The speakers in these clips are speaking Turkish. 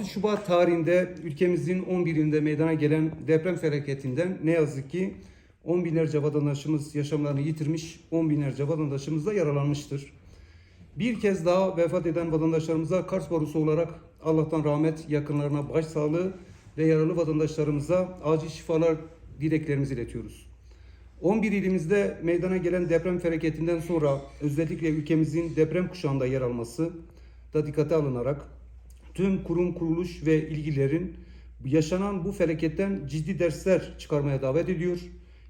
6 Şubat tarihinde ülkemizin 11 ilinde meydana gelen deprem felaketinden ne yazık ki 10 binlerce vatandaşımız yaşamlarını yitirmiş, 10 binlerce vatandaşımız da yaralanmıştır. Bir kez daha vefat eden vatandaşlarımıza Kars Barosu olarak Allah'tan rahmet, yakınlarına başsağlığı ve yaralı vatandaşlarımıza acil şifalar dileklerimizi iletiyoruz. 11 ilimizde meydana gelen deprem felaketinden sonra özellikle ülkemizin deprem kuşağında yer alması da dikkate alınarak tüm kurum, kuruluş ve ilgilerin yaşanan bu felaketten ciddi dersler çıkarmaya davet ediyor.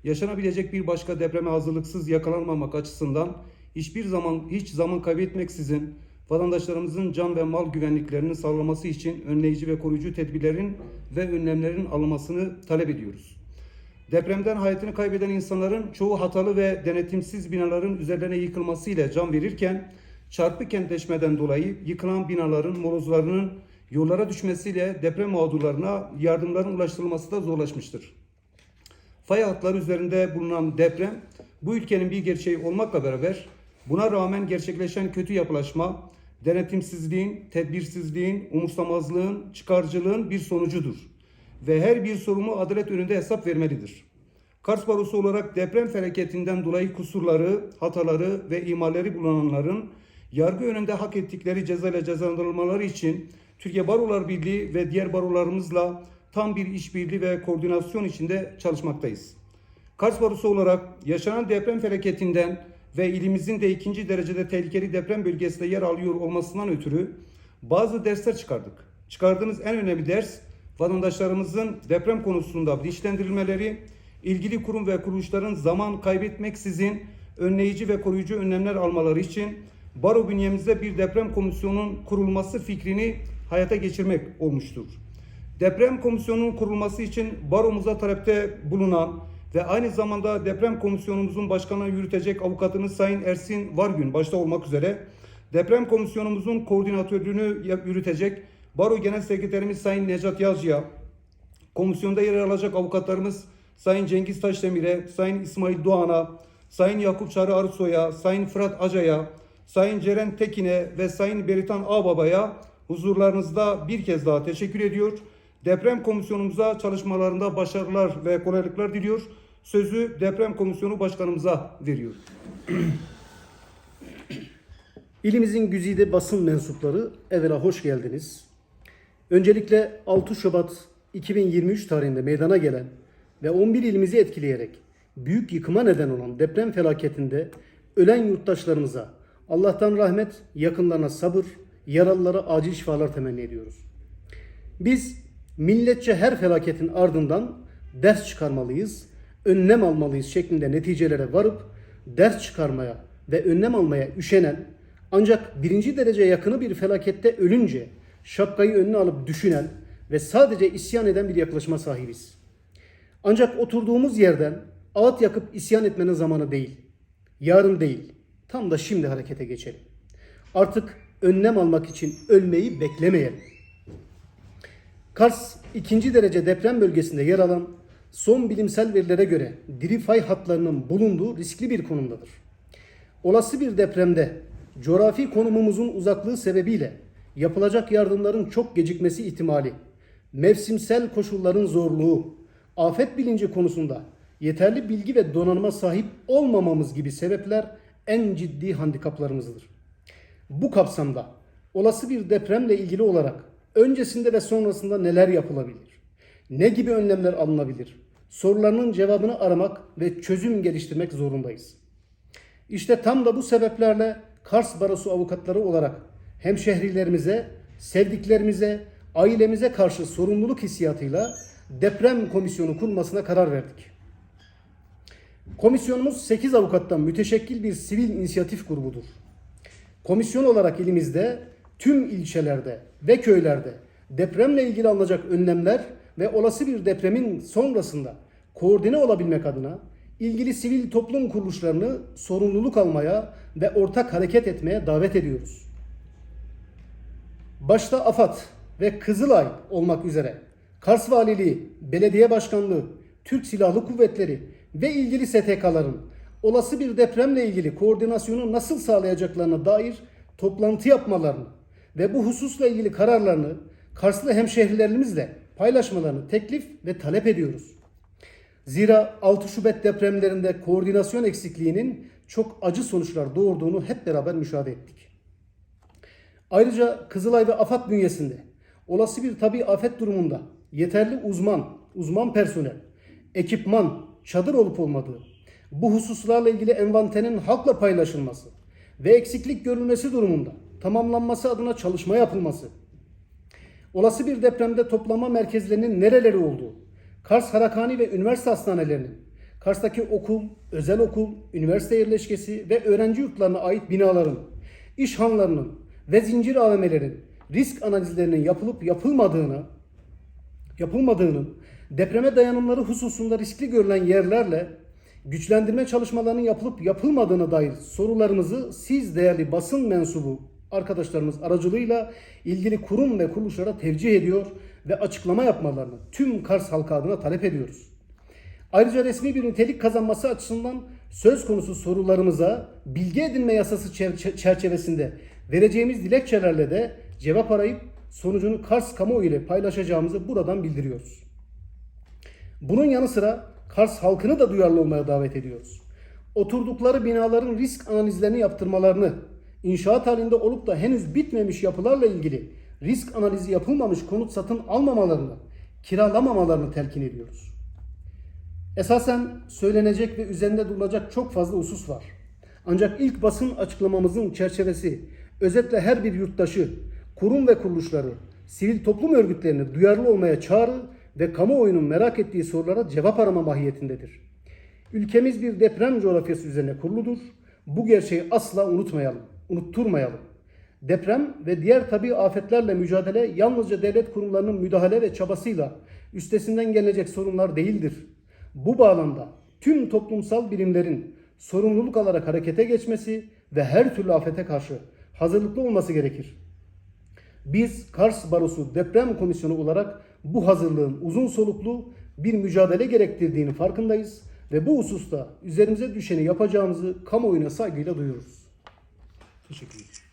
Yaşanabilecek bir başka depreme hazırlıksız yakalanmamak açısından hiçbir zaman hiç zaman kaybetmeksizin vatandaşlarımızın can ve mal güvenliklerini sağlaması için önleyici ve koruyucu tedbirlerin ve önlemlerin alınmasını talep ediyoruz. Depremden hayatını kaybeden insanların çoğu hatalı ve denetimsiz binaların üzerlerine yıkılmasıyla can verirken çarpı kentleşmeden dolayı yıkılan binaların molozlarının yollara düşmesiyle deprem mağdurlarına yardımların ulaştırılması da zorlaşmıştır. Fay hatları üzerinde bulunan deprem bu ülkenin bir gerçeği olmakla beraber buna rağmen gerçekleşen kötü yapılaşma denetimsizliğin, tedbirsizliğin, umursamazlığın, çıkarcılığın bir sonucudur ve her bir sorumlu adalet önünde hesap vermelidir. Kars Barosu olarak deprem felaketinden dolayı kusurları, hataları ve imalleri bulunanların yargı önünde hak ettikleri cezayla cezalandırılmaları için Türkiye Barolar Birliği ve diğer barolarımızla tam bir işbirliği ve koordinasyon içinde çalışmaktayız. Kars Barosu olarak yaşanan deprem felaketinden ve ilimizin de ikinci derecede tehlikeli deprem bölgesinde yer alıyor olmasından ötürü bazı dersler çıkardık. Çıkardığımız en önemli ders vatandaşlarımızın deprem konusunda bilinçlendirilmeleri, ilgili kurum ve kuruluşların zaman kaybetmeksizin önleyici ve koruyucu önlemler almaları için baro bünyemizde bir deprem komisyonunun kurulması fikrini hayata geçirmek olmuştur. Deprem komisyonunun kurulması için baromuza talepte bulunan ve aynı zamanda deprem komisyonumuzun başkanı yürütecek avukatımız Sayın Ersin Vargün başta olmak üzere deprem komisyonumuzun koordinatörlüğünü yürütecek baro genel sekreterimiz Sayın Necat Yazcı'ya, komisyonda yer alacak avukatlarımız Sayın Cengiz Taşdemir'e, Sayın İsmail Doğan'a, Sayın Yakup Çağrı Arısoy'a, Sayın Fırat Aca'ya, Sayın Ceren Tekin'e ve Sayın Beritan Ağbaba'ya huzurlarınızda bir kez daha teşekkür ediyor. Deprem komisyonumuza çalışmalarında başarılar ve kolaylıklar diliyor. Sözü Deprem Komisyonu Başkanımıza veriyor. İlimizin güzide basın mensupları evvela hoş geldiniz. Öncelikle 6 Şubat 2023 tarihinde meydana gelen ve 11 ilimizi etkileyerek büyük yıkıma neden olan deprem felaketinde ölen yurttaşlarımıza Allah'tan rahmet, yakınlarına sabır, yaralılara acil şifalar temenni ediyoruz. Biz milletçe her felaketin ardından ders çıkarmalıyız, önlem almalıyız şeklinde neticelere varıp ders çıkarmaya ve önlem almaya üşenen ancak birinci derece yakını bir felakette ölünce şapkayı önüne alıp düşünen ve sadece isyan eden bir yaklaşıma sahibiz. Ancak oturduğumuz yerden ağıt yakıp isyan etmenin zamanı değil. Yarın değil. Tam da şimdi harekete geçelim. Artık önlem almak için ölmeyi beklemeyelim. Kars ikinci derece deprem bölgesinde yer alan son bilimsel verilere göre diri fay hatlarının bulunduğu riskli bir konumdadır. Olası bir depremde coğrafi konumumuzun uzaklığı sebebiyle yapılacak yardımların çok gecikmesi ihtimali, mevsimsel koşulların zorluğu, afet bilinci konusunda yeterli bilgi ve donanıma sahip olmamamız gibi sebepler en ciddi handikaplarımızdır. Bu kapsamda olası bir depremle ilgili olarak öncesinde ve sonrasında neler yapılabilir? Ne gibi önlemler alınabilir? Sorularının cevabını aramak ve çözüm geliştirmek zorundayız. İşte tam da bu sebeplerle Kars Barosu avukatları olarak hemşehrilerimize, sevdiklerimize, ailemize karşı sorumluluk hissiyatıyla deprem komisyonu kurmasına karar verdik. Komisyonumuz 8 avukattan müteşekkil bir sivil inisiyatif grubudur. Komisyon olarak ilimizde tüm ilçelerde ve köylerde depremle ilgili alınacak önlemler ve olası bir depremin sonrasında koordine olabilmek adına ilgili sivil toplum kuruluşlarını sorumluluk almaya ve ortak hareket etmeye davet ediyoruz. Başta AFAD ve Kızılay olmak üzere Kars Valiliği, Belediye Başkanlığı, Türk Silahlı Kuvvetleri ve ilgili STK'ların olası bir depremle ilgili koordinasyonu nasıl sağlayacaklarına dair toplantı yapmalarını ve bu hususla ilgili kararlarını Karslı hemşehrilerimizle paylaşmalarını teklif ve talep ediyoruz. Zira 6 Şubat depremlerinde koordinasyon eksikliğinin çok acı sonuçlar doğurduğunu hep beraber müşahede ettik. Ayrıca Kızılay ve AFAD bünyesinde olası bir tabi afet durumunda yeterli uzman, uzman personel, ekipman, çadır olup olmadığı, bu hususlarla ilgili envanterin halkla paylaşılması ve eksiklik görülmesi durumunda tamamlanması adına çalışma yapılması, olası bir depremde toplama merkezlerinin nereleri olduğu, Kars Harakani ve üniversite hastanelerinin, Kars'taki okul, özel okul, üniversite yerleşkesi ve öğrenci yurtlarına ait binaların, iş hanlarının ve zincir AVM'lerin risk analizlerinin yapılıp yapılmadığını, yapılmadığının, depreme dayanımları hususunda riskli görülen yerlerle güçlendirme çalışmalarının yapılıp yapılmadığına dair sorularımızı siz değerli basın mensubu arkadaşlarımız aracılığıyla ilgili kurum ve kuruluşlara tevcih ediyor ve açıklama yapmalarını tüm Kars halkı adına talep ediyoruz. Ayrıca resmi bir nitelik kazanması açısından söz konusu sorularımıza bilgi edinme yasası çer- çerçevesinde vereceğimiz dilekçelerle de cevap arayıp sonucunu Kars kamuoyu ile paylaşacağımızı buradan bildiriyoruz. Bunun yanı sıra Kars halkını da duyarlı olmaya davet ediyoruz. Oturdukları binaların risk analizlerini yaptırmalarını, inşaat halinde olup da henüz bitmemiş yapılarla ilgili risk analizi yapılmamış konut satın almamalarını, kiralamamalarını telkin ediyoruz. Esasen söylenecek ve üzerinde durulacak çok fazla husus var. Ancak ilk basın açıklamamızın çerçevesi özetle her bir yurttaşı, kurum ve kuruluşları, sivil toplum örgütlerini duyarlı olmaya çağrı ve kamuoyunun merak ettiği sorulara cevap arama mahiyetindedir. Ülkemiz bir deprem coğrafyası üzerine kuruludur. Bu gerçeği asla unutmayalım, unutturmayalım. Deprem ve diğer tabi afetlerle mücadele yalnızca devlet kurumlarının müdahale ve çabasıyla üstesinden gelecek sorunlar değildir. Bu bağlamda tüm toplumsal birimlerin sorumluluk alarak harekete geçmesi ve her türlü afete karşı hazırlıklı olması gerekir. Biz Kars Barosu Deprem Komisyonu olarak bu hazırlığın uzun soluklu bir mücadele gerektirdiğini farkındayız ve bu hususta üzerimize düşeni yapacağımızı kamuoyuna saygıyla duyururuz. Teşekkür ederim.